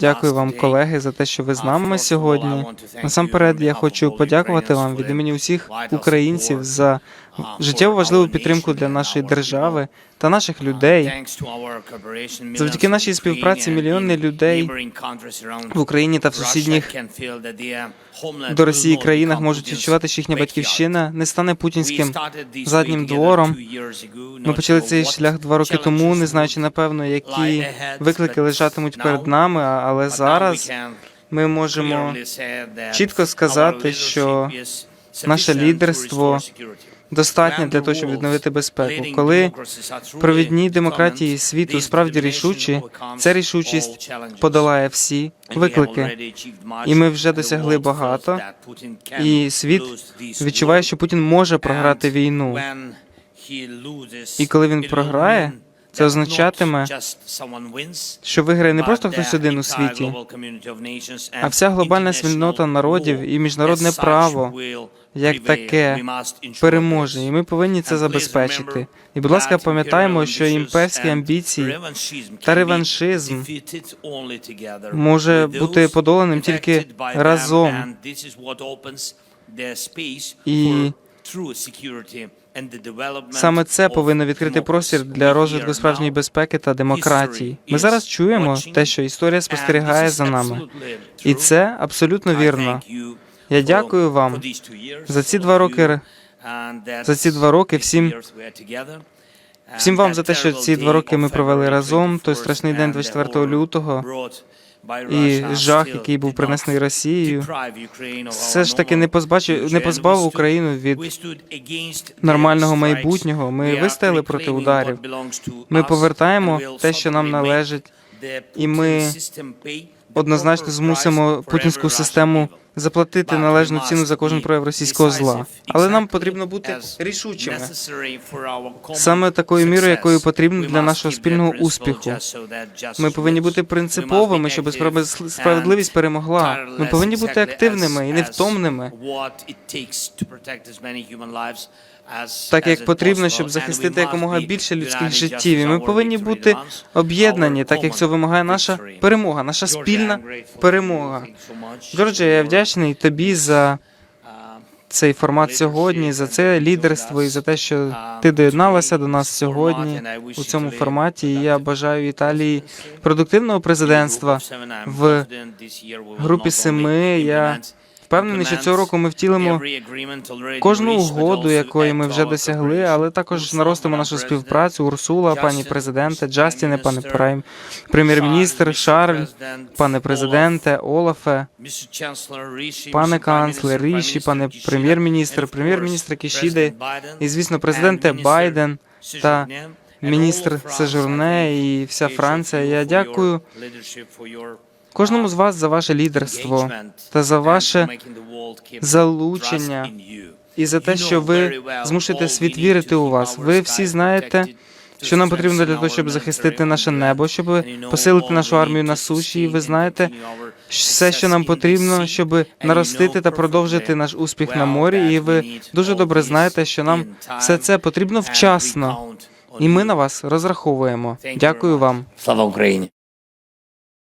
Дякую вам, колеги, за те, що ви з нами сьогодні. Насамперед, я хочу подякувати вам від імені усіх українців за життєво важливу підтримку для нашої держави та наших людей. Завдяки нашій співпраці мільйони людей в Україні та в сусідніх до Росії країнах можуть відчувати, що їхня батьківщина не стане путінським заднім двором. Ми почали цей шлях два роки тому, не знаючи напевно, які виклики лежатимуть перед нами. Але зараз ми можемо чітко сказати, що наше лідерство достатнє для того, щоб відновити безпеку. Коли провідні демократії світу справді рішучі, ця рішучість подолає всі виклики. І ми вже досягли багато, і світ відчуває, що Путін може програти війну. І коли він програє, це означатиме, Що виграє не просто хтось один у світі, а вся глобальна спільнота народів і міжнародне право як таке переможе, і ми повинні це забезпечити. І, будь ласка, пам'ятаємо, що імперські амбіції та реваншизм може бути подоланим тільки разом. І саме це повинно відкрити простір для розвитку справжньої безпеки та демократії. Ми зараз чуємо те, що історія спостерігає за нами, і це абсолютно вірно. Я дякую вам за ці два роки. За ці два роки всім всім вам за те, що ці два роки ми провели разом. Той страшний день 24 лютого і жах, який був принесений Росією, все ж таки не позбачив, не позбавив Україну від нормального майбутнього. Ми вистояли проти ударів. Ми повертаємо те, що нам належить, і ми однозначно змусимо путінську систему заплатити належну ціну за кожен прояв російського зла. Але нам потрібно бути рішучими. Саме такою мірою, якою потрібно для нашого спільного успіху. Ми повинні бути принциповими, щоб справед- справедливість перемогла. Ми повинні бути активними і невтомними, так як потрібно, щоб захистити якомога більше людських життів. І ми повинні бути об'єднані, так як це вимагає наша перемога, наша спільна перемога. Джордже, я вдячний тобі за цей формат сьогодні, за це лідерство і за те, що ти доєдналася до нас сьогодні у цьому форматі. І я бажаю Італії продуктивного президентства в групі семи. Я впевнений, що цього року ми втілимо кожну угоду, якої ми вже досягли, але також наростимо нашу співпрацю. Урсула, пані президенте, Джастіне, пане прайм, прем'єр-міністр Шарль, пане президенте, Олафе, пане канцлер Ріші, пане прем'єр-міністр, прем'єр-міністр Кішіде, і звісно, президенте Байден та міністр Сежурне і вся Франція. Я дякую кожному з вас за ваше лідерство та за ваше залучення і за те, що ви змушуєте світ вірити у вас. Ви всі знаєте, що нам потрібно для того, щоб захистити наше небо, щоб посилити нашу армію на суші. І ви знаєте, все, що нам потрібно, щоб наростити та продовжити наш успіх на морі. І ви дуже добре знаєте, що нам все це потрібно вчасно, і ми на вас розраховуємо. Дякую вам. Слава Україні!